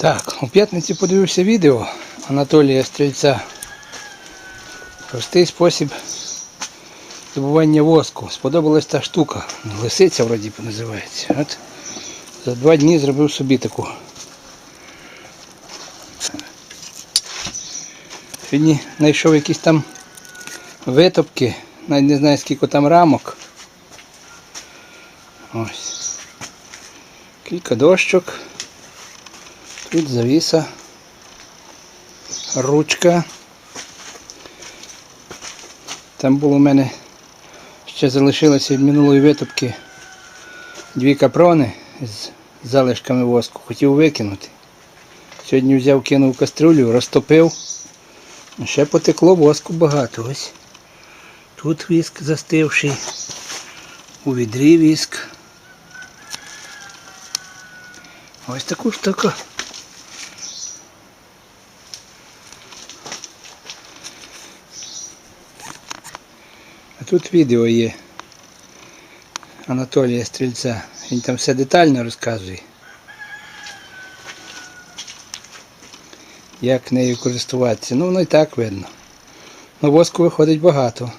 Так, у п'ятниці подивився відео Анатолія Стрільця. Простий спосіб добування воску. Сподобалась та штука. Лисиця вроді називається. От за два дні зробив собі таку. Сьогодні знайшов якісь там витопки, навіть не знаю скільки там рамок. Ось. Кілька дощок. Тут завіса, ручка. Там було у мене ще залишилося від минулої витопки дві капрони з залишками воску. Хотів викинути. Сьогодні взяв, кинув в каструлю, розтопив. Ще потекло воску багато. Ось. Тут віск застивший, у відрі віск. Ось таку штуку. Тут відео є Анатолія Стрільця. Він там все детально розказує. Як нею користуватися. Ну воно і так видно. Ну воску виходить багато.